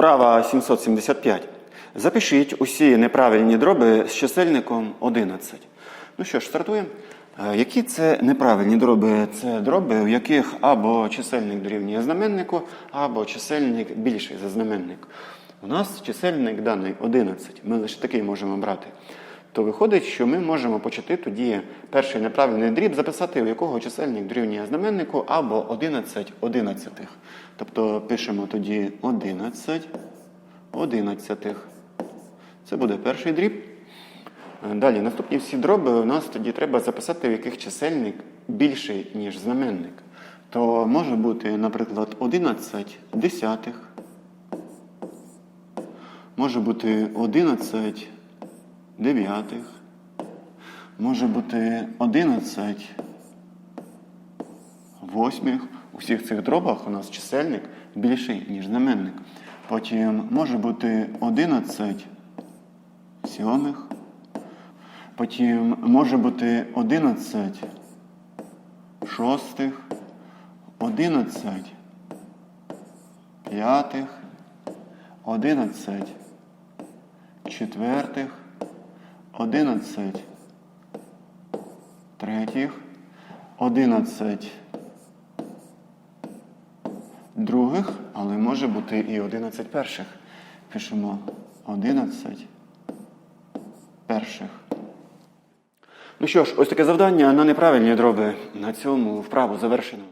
Вправа 775. Запишіть усі неправильні дроби з чисельником 11. Ну що ж, стартуємо. Е, Які це неправильні дроби? Це дроби, у яких або чисельник дорівнює знаменнику, або чисельник більший за знаменник. У нас чисельник даний 11. Ми лише такий можемо брати. То виходить, що ми можемо почати тоді перший неправильний дріб записати, у якого чисельник дорівнює знаменнику або 11 одинадцятих. Тобто пишемо тоді 11 одинадцятих. Це буде перший дріб. Далі, наступні всі дроби у нас тоді треба записати, в яких чисельник більший, ніж знаменник. То може бути, наприклад, 11 десятих, може бути 11 дев'ятих, може бути 11 восьмих. У всіх цих дробах у нас чисельник більший, ніж знаменник. Потім може бути 11 сьомих. Потім може бути 11 шостих, 11 п'ятих, 11 четвертих, 11 третіх, 11 других, але може бути і 11 перших. Пишемо 11 перших. Ну що ж, ось таке завдання на неправильні дроби. На цьому вправу завершено.